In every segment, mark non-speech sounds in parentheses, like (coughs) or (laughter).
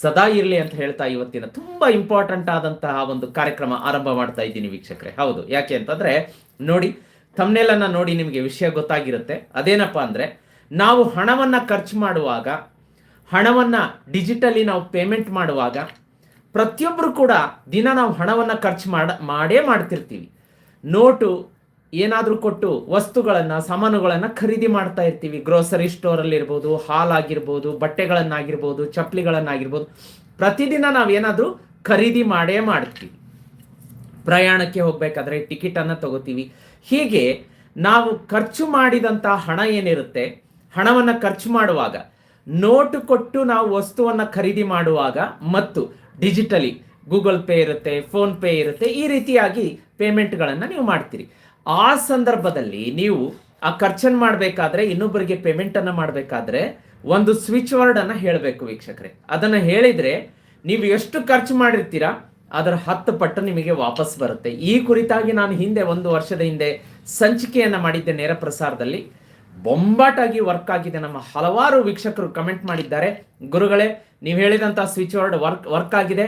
ಸದಾ ಇರಲಿ ಅಂತ ಹೇಳ್ತಾ ಇವತ್ತಿನ ತುಂಬಾ ಇಂಪಾರ್ಟೆಂಟ್ ಆದಂತಹ ಒಂದು ಕಾರ್ಯಕ್ರಮ ಆರಂಭ ಮಾಡ್ತಾ ಇದ್ದೀನಿ ವೀಕ್ಷಕರೇ. ಹೌದು. ಯಾಕೆ ಅಂತಂದ್ರೆ, ನೋಡಿ ತಮ್ಮನೆಲ್ಲನ್ನ ನೋಡಿ ನಿಮಗೆ ವಿಷಯ ಗೊತ್ತಾಗಿರುತ್ತೆ. ಅದೇನಪ್ಪ ಅಂದ್ರೆ, ನಾವು ಹಣವನ್ನ ಖರ್ಚು ಮಾಡುವಾಗ, ಹಣವನ್ನ ಡಿಜಿಟಲಿ ನಾವು ಪೇಮೆಂಟ್ ಮಾಡುವಾಗ ಪ್ರತಿಯೊಬ್ಬರು ಕೂಡ ದಿನ ನಾವು ಹಣವನ್ನ ಖರ್ಚು ಮಾಡ, ಮಾಡೇ ಮಾಡ್ತಿರ್ತೀವಿ. ನೋಟು ಏನಾದರೂ ಕೊಟ್ಟು ವಸ್ತುಗಳನ್ನು, ಸಾಮಾನುಗಳನ್ನು ಖರೀದಿ ಮಾಡ್ತಾ ಇರ್ತೀವಿ. ಗ್ರೋಸರಿ ಸ್ಟೋರಲ್ಲಿ ಇರ್ಬೋದು ಹಾಲ್ ಆಗಿರ್ಬೋದು, ಬಟ್ಟೆಗಳನ್ನಾಗಿರ್ಬೋದು, ಚಪ್ಪಲಿಗಳನ್ನಾಗಿರ್ಬೋದು. ಪ್ರತಿದಿನ ನಾವು ಏನಾದರೂ ಖರೀದಿ ಮಾಡೇ ಮಾಡ್ತೀವಿ. ಪ್ರಯಾಣಕ್ಕೆ ಹೋಗಬೇಕಾದ್ರೆ ಟಿಕೆಟನ್ನು ತಗೋತೀವಿ. ಹೀಗೆ ನಾವು ಖರ್ಚು ಮಾಡಿದಂಥ ಹಣ ಏನಿರುತ್ತೆ, ಹಣವನ್ನು ಖರ್ಚು ಮಾಡುವಾಗ, ನೋಟು ಕೊಟ್ಟು ನಾವು ವಸ್ತುವನ್ನು ಖರೀದಿ ಮಾಡುವಾಗ ಮತ್ತು ಡಿಜಿಟಲಿ ಗೂಗಲ್ ಪೇ ಇರುತ್ತೆ ಫೋನ್ ಪೇ ಇರುತ್ತೆ, ಈ ರೀತಿಯಾಗಿ ಪೇಮೆಂಟ್ಗಳನ್ನು ನೀವು ಮಾಡ್ತೀರಿ. ಆ ಸಂದರ್ಭದಲ್ಲಿ ನೀವು ಆ ಖರ್ಚನ್ನು ಮಾಡಬೇಕಾದ್ರೆ ಇನ್ನೊಬ್ಬರಿಗೆ ಪೇಮೆಂಟನ್ನು ಮಾಡಬೇಕಾದ್ರೆ ಒಂದು ಸ್ವಿಚ್ ವರ್ಡನ್ನು ಹೇಳಬೇಕು ವೀಕ್ಷಕರೇ. ಅದನ್ನು ಹೇಳಿದರೆ ನೀವು ಎಷ್ಟು ಖರ್ಚು ಮಾಡಿರ್ತೀರಾ, ಅದರ ಹತ್ತು ಪಟ್ಟು ನಿಮಗೆ ವಾಪಸ್ ಬರುತ್ತೆ. ಈ ಕುರಿತಾಗಿ ನಾನು ಹಿಂದೆ ಒಂದು ವರ್ಷದ ಹಿಂದೆ ಸಂಚಿಕೆಯನ್ನು ಮಾಡಿದ್ದೆ ನೇರ ಪ್ರಸಾರದಲ್ಲಿ. ಬೊಂಬಾಟಾಗಿ ವರ್ಕ್ ಆಗಿದೆ ನಮ್ಮ ಹಲವಾರು ವೀಕ್ಷಕರು ಕಮೆಂಟ್ ಮಾಡಿದ್ದಾರೆ. ಗುರುಗಳೇ, ನೀವು ಹೇಳಿದಂಥ ಸ್ವಿಚ್ ವರ್ಡ್ ವರ್ಕ್ ವರ್ಕ್ ಆಗಿದೆ.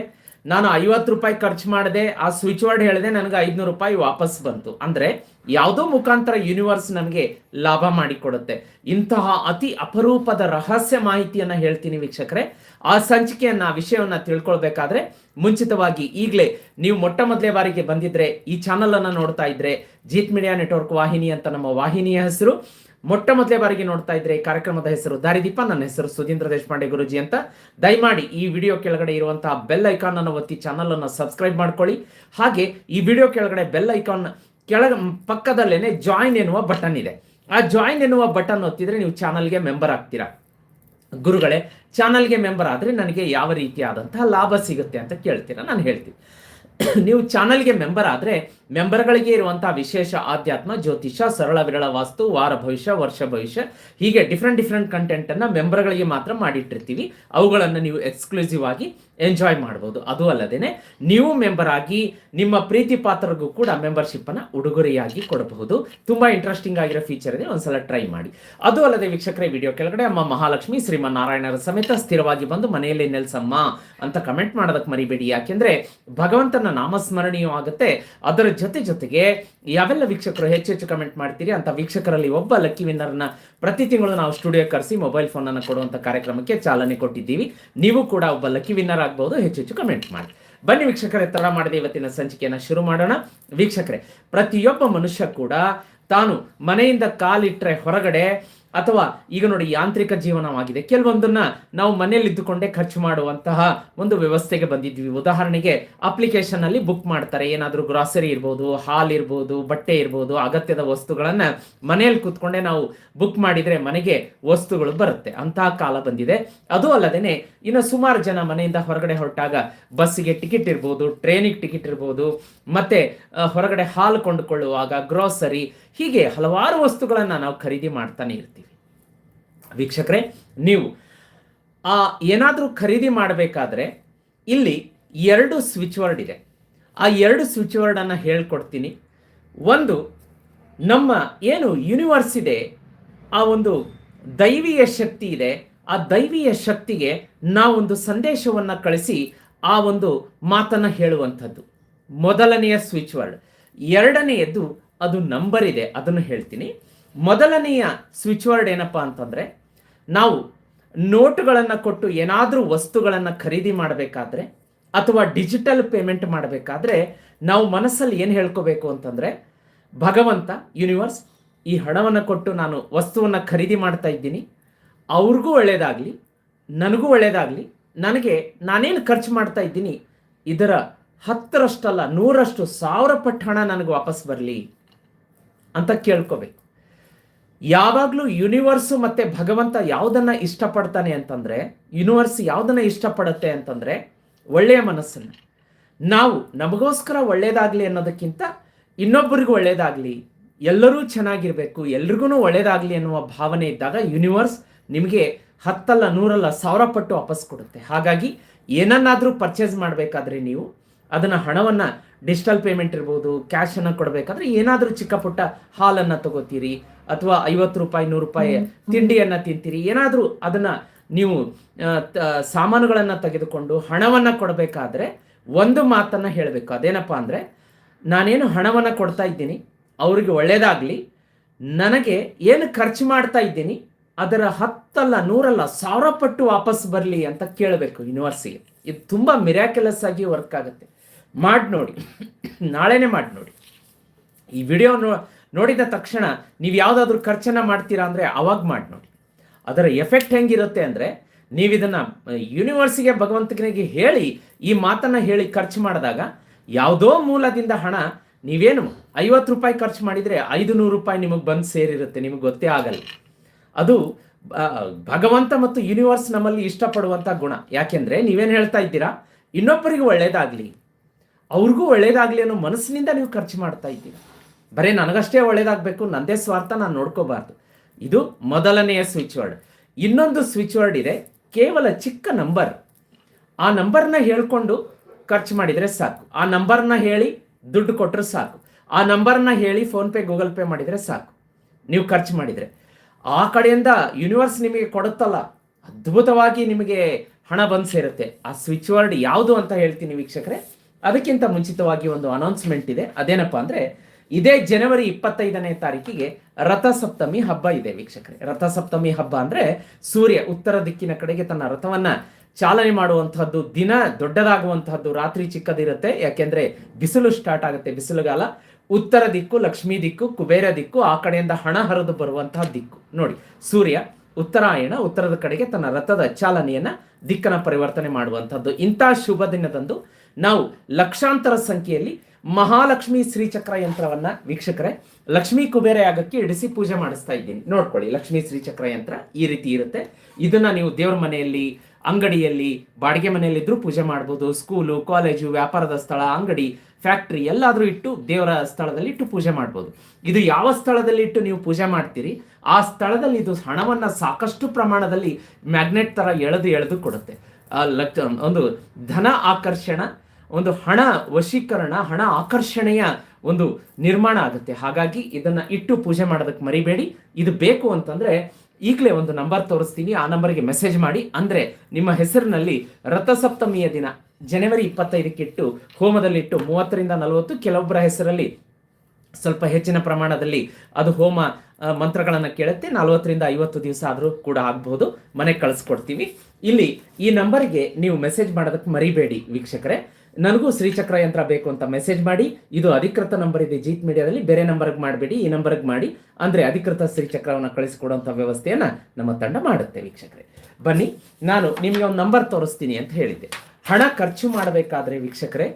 ನಾನು ಐವತ್ತು ರೂಪಾಯಿ ಖರ್ಚು ಮಾಡಿದೆ ಆ ಸ್ವಿಚ್ ವರ್ಡ್ ಹೇಳಿದೆ, ನನಗೆ ಐದುನೂರು ರೂಪಾಯಿ ವಾಪಸ್ ಬಂತು. ಅಂದರೆ ಯಾವುದೋ ಮುಖಾಂತರ ಯೂನಿವರ್ಸ್ ನನಗೆ ಲಾಭ ಮಾಡಿಕೊಡುತ್ತೆ. ಇಂತಹ ಅತಿ ಅಪರೂಪದ ರಹಸ್ಯ ಮಾಹಿತಿಯನ್ನು ಹೇಳ್ತೀನಿ ವೀಕ್ಷಕರೇ. ಆ ಸಂಚಿಕೆಯನ್ನ, ಆ ವಿಷಯವನ್ನ ತಿಳ್ಕೊಳ್ಬೇಕಾದ್ರೆ ಮುಂಚಿತವಾಗಿ ಈಗಲೇ ನೀವು ಮೊಟ್ಟ ಮೊದಲೇ ಬಾರಿಗೆ ಬಂದಿದ್ರೆ ಈ ಚಾನಲನ್ನು ನೋಡ್ತಾ ಇದ್ರೆ ಜೀತ್ ಮೀಡಿಯಾ ನೆಟ್ವರ್ಕ್ ವಾಹಿನಿ ಅಂತ ನಮ್ಮ ವಾಹಿನಿಯ ಹೆಸರು. ಮೊಟ್ಟ ಮೊದಲೇ ಬಾರಿಗೆ ನೋಡ್ತಾ ಇದ್ರೆ ಈ ಕಾರ್ಯಕ್ರಮದ ಹೆಸರು ದಾರಿದೀಪ. ನನ್ನ ಹೆಸರು ಸುಧೀಂದ್ರ ದೇಶಪಾಂಡೆ ಗುರುಜಿ ಅಂತ. ದಯಮಾಡಿ ಈ ವಿಡಿಯೋ ಕೆಳಗಡೆ ಇರುವಂತಹ ಬೆಲ್ ಐಕಾನ್ ಅನ್ನು ಒತ್ತಿ ಚಾನಲ್ ಅನ್ನು ಸಬ್ಸ್ಕ್ರೈಬ್ ಮಾಡ್ಕೊಳ್ಳಿ. ಹಾಗೆ ಈ ವಿಡಿಯೋ ಕೆಳಗಡೆ ಬೆಲ್ ಐಕಾನ್ ಕೆಳಗ ಪಕ್ಕದಲ್ಲೇನೆ ಜಾಯಿನ್ ಎನ್ನುವ ಬಟನ್ ಇದೆ. ಆ ಜಾಯಿನ್ ಎನ್ನುವ ಬಟನ್ ಒತ್ತಿದ್ರೆ ನೀವು ಚಾನಲ್ಗೆ ಮೆಂಬರ್ ಆಗ್ತೀರಾ. ಗುರುಗಳೇ ಚಾನಲ್ಗೆ ಮೆಂಬರ್ ಆದರೆ ನನಗೆ ಯಾವ ರೀತಿಯಾದಂತಹ ಲಾಭ ಸಿಗುತ್ತೆ ಅಂತ ಕೇಳ್ತೀರಾ. ನಾನು ಹೇಳ್ತೀನಿ. (coughs) ನೀವು ಚಾನಲ್ಗೆ ಮೆಂಬರ್ ಆದರೆ ಮೆಂಬರ್ಗಳಿಗೆ ಇರುವಂತಹ ವಿಶೇಷ ಆಧ್ಯಾತ್ಮ, ಜ್ಯೋತಿಷ, ಸರಳ ವಿರಳ ವಾಸ್ತು, ವಾರ ಭವಿಷ್ಯ, ವರ್ಷ ಭವಿಷ್ಯ, ಹೀಗೆ ಡಿಫ್ರೆಂಟ್ ಡಿಫ್ರೆಂಟ್ ಕಂಟೆಂಟನ್ನು ಮೆಂಬರ್ಗಳಿಗೆ ಮಾತ್ರ ಮಾಡಿಟ್ಟಿರ್ತೀವಿ. ಅವುಗಳನ್ನು ನೀವು ಎಕ್ಸ್ಕ್ಲೂಸಿವ್ ಆಗಿ ಎಂಜಾಯ್ ಮಾಡ್ಬೋದು. ಅದು ಅಲ್ಲದೇನೆ ನೀವು ಮೆಂಬರ್ ಆಗಿ ನಿಮ್ಮ ಪ್ರೀತಿ ಪಾತ್ರರಿಗೂ ಕೂಡ ಮೆಂಬರ್ಶಿಪ್ ಅನ್ನ ಉಡುಗೊರೆಯಾಗಿ ಕೊಡಬಹುದು. ತುಂಬಾ ಇಂಟ್ರೆಸ್ಟಿಂಗ್ ಆಗಿರೋ ಫೀಚರ್ ಇದೆ, ಒಂದ್ಸಲ ಟ್ರೈ ಮಾಡಿ. ಅದು ಅಲ್ಲದೆ ವೀಕ್ಷಕರೇ ವಿಡಿಯೋ ಕೆಳಗಡೆ ಅಮ್ಮ ಮಹಾಲಕ್ಷ್ಮಿ, ಶ್ರೀಮನ್ನಾರಾಯಣರ ಸಮೇತ ಸ್ಥಿರವಾಗಿ ಬಂದು ಮನೆಯಲ್ಲಿ ನೆಲೆಸಮ್ಮ ಅಂತ ಕಮೆಂಟ್ ಮಾಡೋದಕ್ಕೆ ಮರಿಬೇಡಿ. ಯಾಕೆಂದ್ರೆ ಭಗವಂತನ ನಾಮಸ್ಮರಣೀಯ ಆಗುತ್ತೆ, ಅದರ ಜೊತೆ ಜೊತೆಗೆ ಯಾವೆಲ್ಲ ವೀಕ್ಷಕರು ಹೆಚ್ಚು ಹೆಚ್ಚು ಕಮೆಂಟ್ ಮಾಡ್ತೀರಿ ಅಂತ ವೀಕ್ಷಕರಲ್ಲಿ ಒಬ್ಬ ಲಕ್ಕಿ ವಿನ್ನರ್ನ ಪ್ರತಿ ತಿಂಗಳು ನಾವು ಸ್ಟುಡಿಯೋ ಕರೆಸಿ ಮೊಬೈಲ್ ಫೋನ್ ಅನ್ನು ಕೊಡುವಂತ ಕಾರ್ಯಕ್ರಮಕ್ಕೆ ಚಾಲನೆ ಕೊಟ್ಟಿದ್ದೀವಿ. ನೀವು ಕೂಡ ಒಬ್ಬ ಲಕ್ಕಿ ವಿನ್ನರ್ ಆಗ್ಬೋದು, ಹೆಚ್ಚು ಹೆಚ್ಚು ಕಮೆಂಟ್ ಮಾಡಿ. ಬನ್ನಿ ವೀಕ್ಷಕರೇ, ತಡ ಮಾಡದೆ ಇವತ್ತಿನ ಸಂಚಿಕೆಯನ್ನು ಶುರು ಮಾಡೋಣ. ವೀಕ್ಷಕರೇ, ಪ್ರತಿಯೊಬ್ಬ ಮನುಷ್ಯ ಕೂಡ ತಾನು ಮನೆಯಿಂದ ಕಾಲಿಟ್ರೆ ಹೊರಗಡೆ ಅಥವಾ ಈಗ ನೋಡಿ ಯಾಂತ್ರಿಕ ಜೀವನವಾಗಿದೆ. ಕೆಲವೊಂದನ್ನ ನಾವು ಮನೆಯಲ್ಲಿ ಇದ್ದುಕೊಂಡೇ ಖರ್ಚು ಮಾಡುವಂತಹ ಒಂದು ವ್ಯವಸ್ಥೆಗೆ ಬಂದಿದ್ವಿ ಉದಾಹರಣೆಗೆ ಅಪ್ಲಿಕೇಶನ್ ಅಲ್ಲಿ ಬುಕ್ ಮಾಡ್ತಾರೆ. ಏನಾದರೂ ಗ್ರಾಸರಿ ಇರ್ಬೋದು, ಹಾಲ್ ಇರ್ಬೋದು, ಬಟ್ಟೆ ಇರ್ಬೋದು, ಅಗತ್ಯದ ವಸ್ತುಗಳನ್ನ ಮನೆಯಲ್ಲಿ ಕೂತ್ಕೊಂಡೆ ನಾವು ಬುಕ್ ಮಾಡಿದ್ರೆ ಮನೆಗೆ ವಸ್ತುಗಳು ಬರುತ್ತೆ. ಅಂತಹ ಕಾಲ ಬಂದಿದೆ. ಅದು ಅಲ್ಲದೇನೆ ಇನ್ನು ಸುಮಾರು ಜನ ಮನೆಯಿಂದ ಹೊರಗಡೆ ಹೊರಟಾಗ ಬಸ್ಸಿಗೆ ಟಿಕೆಟ್ ಇರ್ಬೋದು ಟ್ರೈನಿಗೆ ಟಿಕೆಟ್ ಇರ್ಬೋದು, ಮತ್ತೆ ಹೊರಗಡೆ ಹಾಲು ಕೊಂಡುಕೊಳ್ಳುವಾಗ ಗ್ರೋಸರಿ ಹೀಗೆ ಹಲವಾರು ವಸ್ತುಗಳನ್ನು ನಾವು ಖರೀದಿ ಮಾಡ್ತಾನೆ ಇರ್ತೀವಿ. ವೀಕ್ಷಕರೇ, ನೀವು ಆ ಏನಾದರೂ ಖರೀದಿ ಮಾಡಬೇಕಾದ್ರೆ ಇಲ್ಲಿ ಎರಡು ಸ್ವಿಚ್ ವರ್ಡ್ ಇದೆ. ಆ ಎರಡು ಸ್ವಿಚ್ ವರ್ಡನ್ನು ಹೇಳ್ಕೊಡ್ತೀನಿ. ಒಂದು ನಮ್ಮ ಏನು ಯೂನಿವರ್ಸ್ ಇದೆ, ಆ ಒಂದು ದೈವೀಯ ಶಕ್ತಿ ಇದೆ, ಆ ದೈವೀಯ ಶಕ್ತಿಗೆ ನಾವೊಂದು ಸಂದೇಶವನ್ನು ಕಳಿಸಿ ಆ ಒಂದು ಮಾತನ್ನು ಹೇಳುವಂಥದ್ದು. ಮೊದಲನೆಯ ಸ್ವಿಚ್ ವರ್ಡ್ ಎರಡನೆಯದ್ದು ಅದು ನಂಬರ್ ಇದೆ, ಅದನ್ನು ಹೇಳ್ತೀನಿ. ಮೊದಲನೆಯ ಸ್ವಿಚ್ ವರ್ಡ್ ಏನಪ್ಪಾ ಅಂತಂದ್ರೆ, ನಾವು ನೋಟುಗಳನ್ನು ಕೊಟ್ಟು ಏನಾದರೂ ವಸ್ತುಗಳನ್ನು ಖರೀದಿ ಮಾಡಬೇಕಾದ್ರೆ, ಅಥವಾ ಡಿಜಿಟಲ್ ಪೇಮೆಂಟ್ ಮಾಡಬೇಕಾದ್ರೆ, ನಾವು ಮನಸ್ಸಲ್ಲಿ ಏನು ಹೇಳ್ಕೋಬೇಕು ಅಂತಂದ್ರೆ, ಭಗವಂತ ಯೂನಿವರ್ಸ್ ಈ ಹಣವನ್ನು ಕೊಟ್ಟು ನಾನು ವಸ್ತುವನ್ನು ಖರೀದಿ ಮಾಡ್ತಾ ಇದ್ದೀನಿ. ಅವ್ರಿಗೂ ಒಳ್ಳೆಯದಾಗಲಿ ನನಗೂ ಒಳ್ಳೆಯದಾಗಲಿ ನನಗೆ ನಾನೇನು ಖರ್ಚು ಮಾಡ್ತಾ ಇದ್ದೀನಿ, ಇದರ ಹತ್ತರಷ್ಟಲ್ಲ ನೂರಷ್ಟು ಸಾವಿರ ಪಟ್ಟು ಹಣ ನನಗೆ ವಾಪಸ್ ಬರಲಿ. ಅಂತ ಕೇಳ್ಕೋಬೇಕು. ಯಾವಾಗಲೂ ಯೂನಿವರ್ಸು ಮತ್ತೆ ಭಗವಂತ ಯಾವುದನ್ನು ಇಷ್ಟಪಡ್ತಾನೆ ಅಂತಂದ್ರೆ ಯೂನಿವರ್ಸ್ ಯಾವುದನ್ನು ಇಷ್ಟಪಡುತ್ತೆ ಅಂತಂದ್ರೆ ಒಳ್ಳೆಯ ಮನಸ್ಸನ್ನು. ನಾವು ನಮಗೋಸ್ಕರ ಒಳ್ಳೇದಾಗಲಿ ಅನ್ನೋದಕ್ಕಿಂತ ಇನ್ನೊಬ್ಬರಿಗೂ ಒಳ್ಳೇದಾಗಲಿ, ಎಲ್ಲರೂ ಚೆನ್ನಾಗಿರಬೇಕು ಎಲ್ರಿಗೂ ಒಳ್ಳೇದಾಗಲಿ ಅನ್ನುವ ಭಾವನೆ ಇದ್ದಾಗ ಯೂನಿವರ್ಸ್ ನಿಮಗೆ ಹತ್ತಲ್ಲ, ನೂರಲ್ಲ, ಸಾವಿರ ಪಟ್ಟು ವಾಪಸ್ ಕೊಡುತ್ತೆ. ಹಾಗಾಗಿ ಏನನ್ನಾದರೂ ಪರ್ಚೇಸ್ ಮಾಡಬೇಕಾದ್ರೆ ನೀವು ಅದನ್ನು ಹಣವನ್ನು ಡಿಜಿಟಲ್ ಪೇಮೆಂಟ್ ಇರ್ಬೋದು ಕ್ಯಾಶನ್ನು ಕೊಡಬೇಕಾದ್ರೆ ಏನಾದರೂ ಚಿಕ್ಕ ಪುಟ್ಟ ಹಾಲನ್ನು ತಗೋತೀರಿ ಅಥವಾ ಐವತ್ತು ರೂಪಾಯಿ ನೂರು ರೂಪಾಯಿ ತಿಂಡಿಯನ್ನು ತಿಂತೀರಿ ಏನಾದರೂ ಅದನ್ನು ನೀವು ಸಾಮಾನುಗಳನ್ನು ತೆಗೆದುಕೊಂಡು ಹಣವನ್ನು ಕೊಡಬೇಕಾದ್ರೆ ಒಂದು ಮಾತನ್ನು ಹೇಳಬೇಕು. ಅದೇನಪ್ಪ ಅಂದರೆ ನಾನೇನು ಹಣವನ್ನು ಕೊಡ್ತಾ ಇದ್ದೀನಿ ಅವರಿಗೆ ಒಳ್ಳೆಯದಾಗಲಿ ನನಗೆ ಏನು ಖರ್ಚು ಮಾಡ್ತಾ ಇದ್ದೀನಿ ಅದರ ಹತ್ತಲ್ಲ ನೂರಲ್ಲ ಸಾವಿರ ಪಟ್ಟು ವಾಪಸ್ ಬರಲಿ ಅಂತ ಕೇಳಬೇಕು ಯೂನಿವರ್ಸಿಗೆ. ಇದು ತುಂಬ ಮಿರಾಕ್ಯುಲಸ್ ಆಗಿ ವರ್ಕ್ ಆಗುತ್ತೆ. ಮಾಡಿ ನೋಡಿ. ನಾಳೆನೇ ಮಾಡಿ ನೋಡಿ. ಈ ವಿಡಿಯೋ ನೋ, ನೋಡಿದ ತಕ್ಷಣ ನೀವು ಯಾವುದಾದ್ರೂ ಖರ್ಚನ್ನು ಮಾಡ್ತೀರಾ ಅಂದರೆ ಅವಾಗ ಮಾಡಿ ನೋಡಿ. ಅದರ ಎಫೆಕ್ಟ್ ಹೆಂಗಿರುತ್ತೆ ಅಂದರೆ ನೀವು ಇದನ್ನು ಯೂನಿವರ್ಸಿಗೆ ಭಗವಂತನಿಗೆ ಹೇಳಿ, ಈ ಮಾತನ್ನು ಹೇಳಿ ಖರ್ಚು ಮಾಡಿದಾಗ ಯಾವುದೋ ಮೂಲದಿಂದ ಹಣ ನೀವೇನು ಐವತ್ತು ರೂಪಾಯಿ ಖರ್ಚು ಮಾಡಿದರೆ ಐದು ನೂರು ರೂಪಾಯಿ ನಿಮಗೆ ಬಂದು ಸೇರಿರುತ್ತೆ, ನಿಮಗೆ ಗೊತ್ತೇ ಆಗಲ್ಲ. ಅದು ಭಗವಂತ ಮತ್ತು ಯೂನಿವರ್ಸ್ ನಮ್ಮಲ್ಲಿ ಇಷ್ಟಪಡುವಂಥ ಗುಣ. ಯಾಕೆಂದರೆ ನೀವೇನು ಹೇಳ್ತಾ ಇದ್ದೀರಾ? ಇನ್ನೊಬ್ಬರಿಗೆ ಒಳ್ಳೇದಾಗಲಿ. ಅವ್ರಿಗೂ ಒಳ್ಳೇದಾಗಲಿ ಅನ್ನೋ ಮನಸ್ಸಿನಿಂದ ನೀವು ಖರ್ಚು ಮಾಡ್ತಾ ಇದ್ದೀರಾ? ಬರೀ ನನಗಷ್ಟೇ ಒಳ್ಳೇದಾಗಬೇಕು, ನಂದೇ ಸ್ವಾರ್ಥ, ನಾನು ನೋಡ್ಕೋಬಾರ್ದು. ಇದು ಮೊದಲನೆಯ ಸ್ವಿಚ್ ವರ್ಡ್ ಇನ್ನೊಂದು ಸ್ವಿಚ್ ವರ್ಡ್ ಇದೆ, ಕೇವಲ ಚಿಕ್ಕ ನಂಬರ್ ಆ ನಂಬರ್ನ ಹೇಳ್ಕೊಂಡು ಖರ್ಚು ಮಾಡಿದರೆ ಸಾಕು. ಆ ನಂಬರ್ನ ಹೇಳಿ ದುಡ್ಡು ಕೊಟ್ಟರೆ ಸಾಕು. ಆ ನಂಬರ್ನ ಹೇಳಿ ಫೋನ್ಪೇ ಗೂಗಲ್ ಪೇ ಮಾಡಿದರೆ ಸಾಕು. ನೀವು ಖರ್ಚು ಮಾಡಿದರೆ. ಆ ಕಡೆಯಿಂದ ಯೂನಿವರ್ಸ್ ನಿಮಗೆ ಕೊಡುತ್ತಲ್ಲ, ಅದ್ಭುತವಾಗಿ ನಿಮಗೆ ಹಣ ಬಂದು ಸೇರುತ್ತೆ. ಆ ಸ್ವಿಚ್ ವರ್ಡ್ ಯಾವುದು ಅಂತ ಹೇಳ್ತೀನಿ ವೀಕ್ಷಕರೇ ಅದಕ್ಕಿಂತ ಮುಂಚಿತವಾಗಿ ಒಂದು ಅನೌನ್ಸ್ಮೆಂಟ್ ಇದೆ. ಅದೇನಪ್ಪ ಅಂದರೆ, ಇದೇ ಜನವರಿ ಇಪ್ಪತ್ತೈದನೇ ತಾರೀಕಿಗೆ ರಥಸಪ್ತಮಿ ಹಬ್ಬ ಇದೆ ವೀಕ್ಷಕರೇ. ರಥಸಪ್ತಮಿ ಹಬ್ಬ ಅಂದರೆ ಸೂರ್ಯ ಉತ್ತರ ದಿಕ್ಕಿನ ಕಡೆಗೆ ತನ್ನ ರಥವನ್ನ ಚಾಲನೆ ಮಾಡುವಂತಹದ್ದು, ದಿನ ದೊಡ್ಡದಾಗುವಂತಹದ್ದು, ರಾತ್ರಿ ಚಿಕ್ಕದಿರುತ್ತೆ. ಯಾಕೆಂದ್ರೆ ಬಿಸಿಲು ಸ್ಟಾರ್ಟ್ ಆಗುತ್ತೆ ಬಿಸಿಲುಗಾಲ. ಉತ್ತರ ದಿಕ್ಕು, ಲಕ್ಷ್ಮೀ ದಿಕ್ಕು, ಕುಬೇರ ದಿಕ್ಕು, ಆ ಕಡೆಯಿಂದ ಹಣ ಹರಿದು ಬರುವಂತಹ ದಿಕ್ಕು. ನೋಡಿ, ಸೂರ್ಯ ಉತ್ತರಾಯಣ, ಉತ್ತರದ ಕಡೆಗೆ ತನ್ನ ರಥದ ಚಾಲನೆಯನ್ನ ದಿಕ್ಕನ ಪರಿವರ್ತನೆ ಮಾಡುವಂತಹದ್ದು. ಇಂಥ ಶುಭ ದಿನದಂದು ನಾವು ಲಕ್ಷಾಂತರ ಸಂಖ್ಯೆಯಲ್ಲಿ ಮಹಾಲಕ್ಷ್ಮಿ ಶ್ರೀಚಕ್ರ ಯಂತ್ರವನ್ನ ವೀಕ್ಷಕರೇ, ಲಕ್ಷ್ಮೀ ಕುಬೇರ ಯಾಗಕ್ಕೆ ಇಡಿಸಿ ಪೂಜೆ ಮಾಡಿಸ್ತಾ ಇದ್ದೀನಿ. ನೋಡ್ಕೊಳ್ಳಿ, ಲಕ್ಷ್ಮೀ ಶ್ರೀಚಕ್ರ ಯಂತ್ರ ಈ ರೀತಿ ಇರುತ್ತೆ. ಇದನ್ನ ನೀವು ದೇವ್ರ ಮನೆಯಲ್ಲಿ, ಅಂಗಡಿಯಲ್ಲಿ, ಬಾಡಿಗೆ ಮನೆಯಲ್ಲಿದ್ದರೂ ಪೂಜೆ ಮಾಡ್ಬೋದು. ಸ್ಕೂಲು, ಕಾಲೇಜು, ವ್ಯಾಪಾರದ ಸ್ಥಳ, ಅಂಗಡಿ, ಫ್ಯಾಕ್ಟ್ರಿ ಎಲ್ಲಾದ್ರೂ ಇಟ್ಟು ದೇವರ ಸ್ಥಳದಲ್ಲಿ ಇಟ್ಟು ಪೂಜೆ ಮಾಡ್ಬೋದು. ಇದು ಯಾವ ಸ್ಥಳದಲ್ಲಿ ಇಟ್ಟು ನೀವು ಪೂಜೆ ಮಾಡ್ತೀರಿ? ಆ ಸ್ಥಳದಲ್ಲಿ ಇದು ಹಣವನ್ನು ಸಾಕಷ್ಟು ಪ್ರಮಾಣದಲ್ಲಿ ಮ್ಯಾಗ್ನೆಟ್ ತರ ಎಳೆದು ಎಳೆದು ಕೊಡುತ್ತೆ. ಒಂದು ಧನ ಆಕರ್ಷಣ ಒಂದು ಹಣ ವಶೀಕರಣ, ಹಣ ಆಕರ್ಷಣೆಯ ಒಂದು ನಿರ್ಮಾಣ ಆಗುತ್ತೆ. ಹಾಗಾಗಿ ಇದನ್ನ ಇಟ್ಟು ಪೂಜೆ ಮಾಡೋದಕ್ಕೆ ಮರಿಬೇಡಿ. ಇದು ಬೇಕು ಅಂತಂದ್ರೆ ಈಗಲೇ ಒಂದು ನಂಬರ್ ತೋರಿಸ್ತೀನಿ. ಆ ನಂಬರ್ಗೆ ಮೆಸೇಜ್ ಮಾಡಿ. ಅಂದ್ರೆ ನಿಮ್ಮ ಹೆಸರಿನಲ್ಲಿ ರಥಸಪ್ತಮಿಯ ದಿನ, ಜನವರಿ ಇಪ್ಪತ್ತೈದಕ್ಕೆ ಇಟ್ಟು ಹೋಮದಲ್ಲಿಟ್ಟು ಮೂವತ್ತರಿಂದ ನಲವತ್ತು, ಕೆಲವೊಬ್ಬರ ಹೆಸರಲ್ಲಿ ಸ್ವಲ್ಪ ಹೆಚ್ಚಿನ ಪ್ರಮಾಣದಲ್ಲಿ ಅದು ಹೋಮ ಮಂತ್ರಗಳನ್ನು ಕೇಳುತ್ತೆ. ನಲವತ್ತರಿಂದ ಐವತ್ತು ದಿವಸ ಆದರೂ ಕೂಡ ಆಗ್ಬೋದು. ಮನೆಗೆ ಕಳಿಸ್ಕೊಡ್ತೀವಿ. ಇಲ್ಲಿ ಈ ನಂಬರ್ಗೆ ನೀವು ಮೆಸೇಜ್ ಮಾಡೋದಕ್ಕೆ ಮರಿಬೇಡಿ, ವೀಕ್ಷಕರೇ. ನನಗೂ ಶ್ರೀಚಕ್ರ ಯಂತ್ರ ಬೇಕು ಅಂತ ಮೆಸೇಜ್ ಮಾಡಿ, ಇದು ಅಧಿಕೃತ ನಂಬರ್ ಇದೆ ಜೀತ್ ಮೀಡಿಯಾದಲ್ಲಿ ಬೇರೆ ನಂಬರ್ಗೆ ಮಾಡಬೇಡಿ, ಈ ನಂಬರ್ಗೆ ಮಾಡಿ, ಅಂದರೆ ಅಧಿಕೃತ ಶ್ರೀಚಕ್ರವನ್ನು ಕಳಿಸಿಕೊಡುವಂಥ ವ್ಯವಸ್ಥೆಯನ್ನು ನಮ್ಮ ತಂಡ ಮಾಡುತ್ತೆ ವೀಕ್ಷಕರೇ. ಬನ್ನಿ, ನಾನು ನಿಮಗೆ ಒಂದು ನಂಬರ್ ತೋರಿಸ್ತೀನಿ ಅಂತ ಹೇಳಿದ್ದೆ. ಹಣ ಖರ್ಚು ಮಾಡಬೇಕಾದ್ರೆ ವೀಕ್ಷಕರೇ,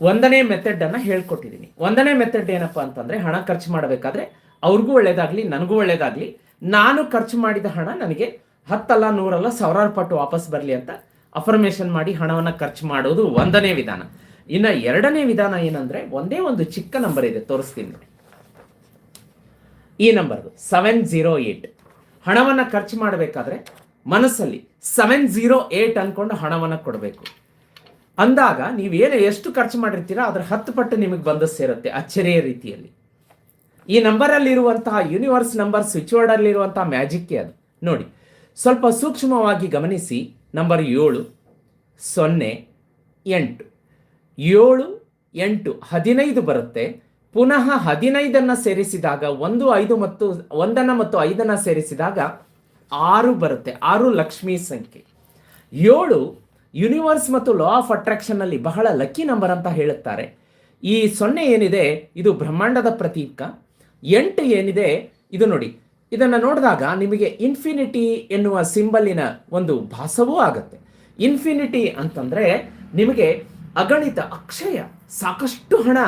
ಒಂದನೇ ಮೆಥಡ್ ಅನ್ನ ಹೇಳ್ಕೊಟ್ಟಿದ್ದೀನಿ. ಒಂದನೇ ಮೆಥಡ್ ಏನಪ್ಪಾ ಅಂತಂದ್ರೆ, ಹಣ ಖರ್ಚು ಮಾಡಬೇಕಾದ್ರೆ ಅವ್ರಿಗೂ ಒಳ್ಳೇದಾಗ್ಲಿ, ನನಗೂ ಒಳ್ಳೇದಾಗ್ಲಿ, ನಾನು ಖರ್ಚು ಮಾಡಿದ ಹಣ ನನಗೆ ಹತ್ತಲ್ಲ, ನೂರಲ್ಲ, ಸಾವಿರಾರು ಪಟ್ಟು ವಾಪಸ್ ಬರಲಿ ಅಂತ ಅಫರ್ಮೇಷನ್ ಮಾಡಿ ಹಣವನ್ನು ಖರ್ಚು ಮಾಡೋದು ಒಂದನೇ ವಿಧಾನ. ಇನ್ನು ಎರಡನೇ ವಿಧಾನ ಏನಂದ್ರೆ ಒಂದೇ ಒಂದು ಚಿಕ್ಕ ನಂಬರ್ ಇದೆ, ತೋರಿಸ್ತೀನಿ ಈ ನಂಬರ್ದು ಸೆವೆನ್ ಜೀರೋ ಏಟ್ ಹಣವನ್ನು ಖರ್ಚು ಮಾಡಬೇಕಾದ್ರೆ ಮನಸ್ಸಲ್ಲಿ ಸೆವೆನ್ ಜೀರೋ ಏಟ್ ಅನ್ಕೊಂಡು ಹಣವನ್ನು ಕೊಡಬೇಕು. ಅಂದಾಗ ನೀವೇನು ಎಷ್ಟು ಖರ್ಚು ಮಾಡಿರ್ತೀರಾ, ಅದರ ಹತ್ತು ಪಟ್ಟು ನಿಮಗೆ ಬಂದು ಸೇರುತ್ತೆ ಅಚ್ಚರಿಯ ರೀತಿಯಲ್ಲಿ. ಈ ನಂಬರಲ್ಲಿರುವಂತಹ ಯೂನಿವರ್ಸ್ ನಂಬರ್ ಸ್ವಿಚ್ ವರ್ಡಲ್ಲಿರುವಂತಹ ಮ್ಯಾಜಿಕ್ಕೇ ಅದು. ನೋಡಿ, ಸ್ವಲ್ಪ ಸೂಕ್ಷ್ಮವಾಗಿ ಗಮನಿಸಿ. ನಂಬರ್ ಏಳು, ಸೊನ್ನೆ, ಎಂಟು. ಏಳು, ಎಂಟು, ಹದಿನೈದು ಬರುತ್ತೆ. ಪುನಃ ಹದಿನೈದನ್ನು ಸೇರಿಸಿದಾಗ ಒಂದು, ಐದು ಮತ್ತು ಒಂದನ್ನು ಮತ್ತು ಐದನ್ನು ಸೇರಿಸಿದಾಗ ಆರು ಬರುತ್ತೆ. ಆರು ಲಕ್ಷ್ಮಿ ಸಂಖ್ಯೆ. ಏಳು ಯೂನಿವರ್ಸ್ ಮತ್ತು ಲಾ ಆಫ್ ಅಟ್ರಾಕ್ಷನ್ನಲ್ಲಿ ಬಹಳ ಲಕ್ಕಿ ನಂಬರ್ ಅಂತ ಹೇಳುತ್ತಾರೆ. ಈ ಸೊನ್ನೆ ಏನಿದೆ, ಇದು ಬ್ರಹ್ಮಾಂಡದ ಪ್ರತೀಕ. ಎಂಟು ಏನಿದೆ, ಇದು ನೋಡಿ ಇದನ್ನು ನೋಡಿದಾಗ ನಿಮಗೆ ಇನ್ಫಿನಿಟಿ ಎನ್ನುವ ಸಿಂಬಲಿನ ಒಂದು ಭಾಸವೂ ಆಗುತ್ತೆ. ಇನ್ಫಿನಿಟಿ ಅಂತಂದರೆ ನಿಮಗೆ ಅಗಣಿತ ಅಕ್ಷಯ, ಸಾಕಷ್ಟು ಹಣ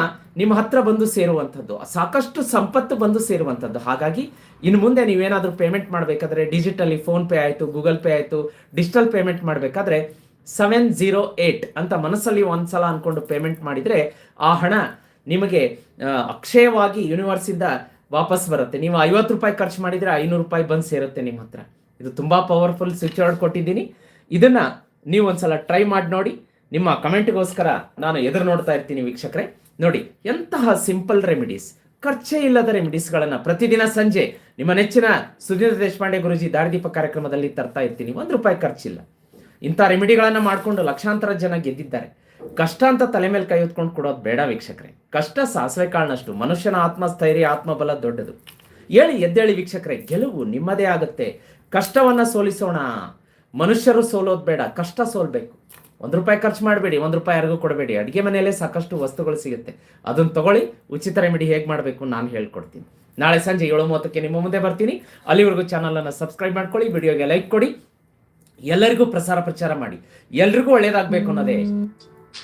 ನಿಮ್ಮ ಹತ್ರ ಬಂದು ಸೇರುವಂಥದ್ದು, ಸಾಕಷ್ಟು ಸಂಪತ್ತು ಬಂದು ಸೇರುವಂಥದ್ದು. ಹಾಗಾಗಿ ಇನ್ನು ಮುಂದೆ ನೀವೇನಾದರೂ ಪೇಮೆಂಟ್ ಮಾಡಬೇಕಾದ್ರೆ ಡಿಜಿಟಲಿ ಫೋನ್ ಪೇ ಆಯಿತು ಗೂಗಲ್ ಪೇ ಆಯಿತು ಡಿಜಿಟಲ್ ಪೇಮೆಂಟ್ ಮಾಡಬೇಕಾದ್ರೆ ಸೆವೆನ್ ಜೀರೋ ಏಟ್ ಅಂತ ಮನಸ್ಸಲ್ಲಿ ಒಂದ್ಸಲ ಅಂದ್ಕೊಂಡು ಪೇಮೆಂಟ್ ಮಾಡಿದರೆ ಆ ಹಣ ನಿಮಗೆ ಅಕ್ಷಯವಾಗಿ ಯೂನಿವರ್ಸಿಂದ ವಾಪಸ್ ಬರುತ್ತೆ. ನೀವು ಐವತ್ತು ರೂಪಾಯಿ ಖರ್ಚು ಮಾಡಿದರೆ ಐನೂರು ರೂಪಾಯಿ ಬಂದು ಸೇರುತ್ತೆ ನಿಮ್ಮ ಹತ್ರ. ಇದು ತುಂಬ ಪವರ್ಫುಲ್ ಸ್ವಿಚ್ ಔಟ್ ಕೊಟ್ಟಿದ್ದೀನಿ. ಇದನ್ನ ನೀವು ಒಂದ್ಸಲ ಟ್ರೈ ಮಾಡಿ ನೋಡಿ. ನಿಮ್ಮ ಕಮೆಂಟ್ಗೋಸ್ಕರ ನಾನು ಎದುರು ನೋಡ್ತಾ ಇರ್ತೀನಿ ವೀಕ್ಷಕರೇ. ನೋಡಿ, ಎಂತಹ ಸಿಂಪಲ್ ರೆಮಿಡೀಸ್ ಖರ್ಚೇ ಇಲ್ಲದ ರೆಮಿಡೀಸ್ಗಳನ್ನು ಪ್ರತಿದಿನ ಸಂಜೆ ನಿಮ್ಮ ನೆಚ್ಚಿನ ಸುಧೀರ್ ದೇಶಪಾಂಡೆ ಗುರುಜಿ ದಾರಿದೀಪ ಕಾರ್ಯಕ್ರಮದಲ್ಲಿ ತರ್ತಾ ಇರ್ತೀನಿ. ಒಂದು ರೂಪಾಯಿ ಖರ್ಚಿಲ್ಲ. ಇಂಥ ರೆಮಿಡಿಗಳನ್ನು ಮಾಡಿಕೊಂಡು ಲಕ್ಷಾಂತರ ಜನ ಗೆದ್ದಿದ್ದಾರೆ. ಕಷ್ಟ ಅಂತ ತಲೆ ಮೇಲೆ ಕೈ ಹೊತ್ಕೊಂಡು ಕೊಡೋದು ಬೇಡ ವೀಕ್ಷಕರೇ. ಕಷ್ಟ ಸಾಸಿವೆ ಕಾಳನಷ್ಟು ಮನುಷ್ಯನ ಆತ್ಮಸ್ಥೈರ್ಯ, ಆತ್ಮಬಲ ದೊಡ್ಡದು. ಹೇಳಿ ಎದ್ದೇಳಿ ವೀಕ್ಷಕರೇ, ಗೆಲುವು ನಿಮ್ಮದೇ ಆಗುತ್ತೆ. ಕಷ್ಟವನ್ನು ಸೋಲಿಸೋಣ. ಮನುಷ್ಯರು ಸೋಲೋದು ಬೇಡ, ಕಷ್ಟ ಸೋಲ್ಬೇಕು. ಒಂದು ರೂಪಾಯಿ ಖರ್ಚು ಮಾಡಬೇಡಿ, ಒಂದು ರೂಪಾಯಿ ಯಾರಿಗೂ ಕೊಡಬೇಡಿ. ಅಡುಗೆ ಮನೆಯಲ್ಲೇ ಸಾಕಷ್ಟು ವಸ್ತುಗಳು ಸಿಗುತ್ತೆ. ಅದನ್ನು ತಗೊಳ್ಳಿ, ಉಚಿತ ರೆಮಿಡಿ ಹೇಗೆ ಮಾಡಬೇಕು ನಾನು ಹೇಳ್ಕೊಡ್ತೀನಿ. ನಾಳೆ ಸಂಜೆ ಏಳು ಮೂವತ್ತಕ್ಕೆ ನಿಮ್ಮ ಮುಂದೆ ಬರ್ತೀನಿ. ಅಲ್ಲಿವರೆಗೂ ಚಾನಲನ್ನು ಸಬ್ಸ್ಕ್ರೈಬ್ ಮಾಡ್ಕೊಳ್ಳಿ ವಿಡಿಯೋಗೆ ಲೈಕ್ ಕೊಡಿ. ಎಲ್ಲರಿಗೂ ಪ್ರಸಾರ ಪ್ರಚಾರ ಮಾಡಿ ಎಲ್ರಿಗೂ ಒಳ್ಳೇದಾಗಬೇಕು ಅನ್ನೋದೇ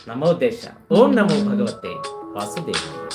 ನಮ್ಮ ಉದ್ದೇಶ. ಓಂ ನಮೋ ಭಗವತೆ ವಾಸುದೇವ.